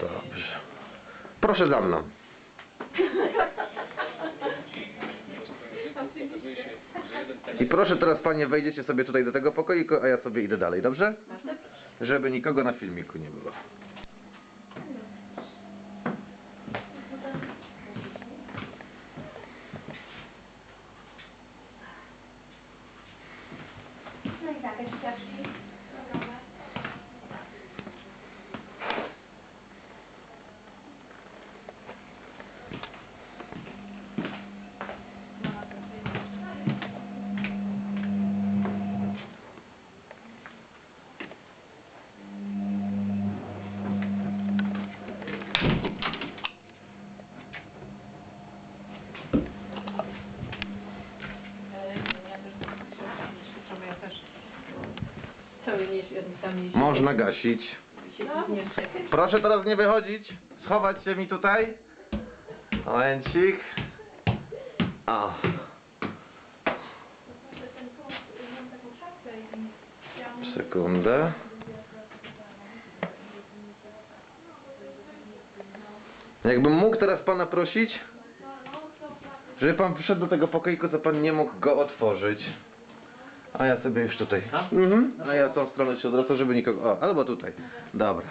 Dobrze. Proszę za mną. I proszę teraz panie wejdziecie sobie tutaj do tego pokoiku, a ja sobie idę dalej, dobrze? Żeby nikogo na filmiku nie było. No i tak, jakieś Można gasić. Proszę teraz nie wychodzić. Schować się mi tutaj. Momencik. O. Sekundę. Jakbym mógł teraz pana prosić, żeby pan przyszedł do tego pokoiku, co pan nie mógł go otworzyć. A ja sobie już tutaj. Mhm. A ja tą stronę się odwracam, żeby nikogo. O, albo tutaj. Dobra.